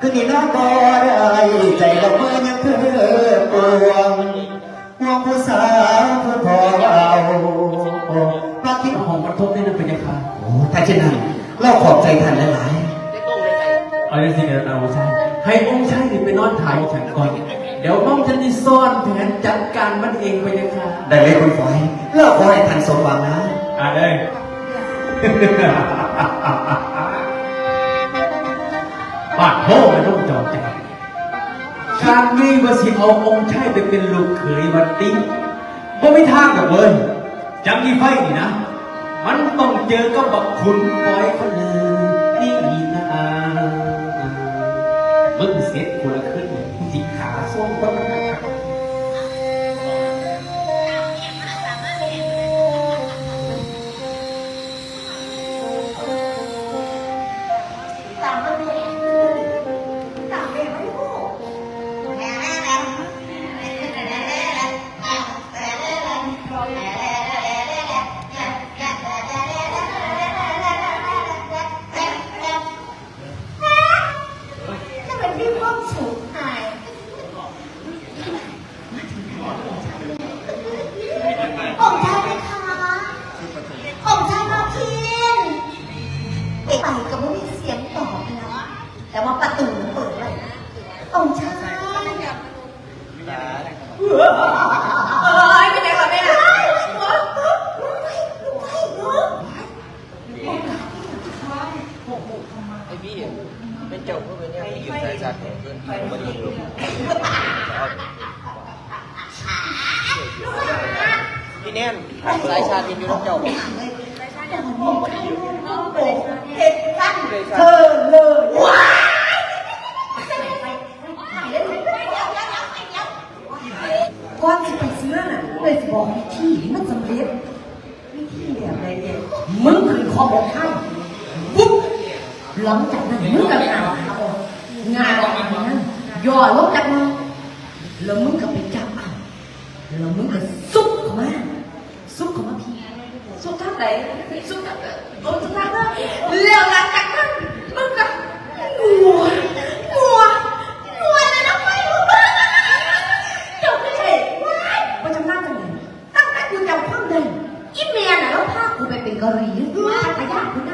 คือนี่น้องก็ได้ใจเราเมื่อยังคือปวงห่วงผู้สาวผู้พอเอารักที่หอมกระทบได้ด้วยเป็นยังไงโอ้ถ้าเช่นนั้นเราขอบใจท่านหลายเอาอย่างสิเดี๋ยวเราใช่ให้องค์ชายนี่ไปนอนถ่ายฉันก่อน เดี๋ยวน้องฉันนี่ซ่อนแผนจัดการมันเองไปยังไงๆได้เลยคุณฝอยเราขอให้ท่านสมหวังนะอะเลยปาด โทมันต้องจอดใจชาตินี้ว่าสิเอาองค์ชายไปเป็นลูกเขยวันนี้ก็ไม่ทางกับเว้ยจังยี่ไฟนี่นะ มันต้องเจอกับบักคุณปล่อยคนเลยนี่นะมึงเซ็ตคนละขึ้นเลย ว่ามีเสียงตอบนะ แต่ว่าประตูเปิดไว้อ้ใช่ไอ้บี้ไม่จบก็เป็นเนี่ยอยู่ในจัดของเพื่อนไม่ยิงลูกพี่แนนหลายชาตินอยู่น้องเจ้า เลยจะบอกวิธีมันสำเร็จวิธีแบบไหนเนี่ยมึงคือขอบอกให้ปุ๊บหลังจากนั้นมึงก็งานออกงานออกมานั้นย่อลงจากมึงแล้วมึงก็ไปจับเอาแล้วมึงก็ซุกเข้ามาซุกเข้ามาพี่ซุกทางไหนซุกทางไหนโอ้ซุกทางนั้นแล้วหลังก Keringin.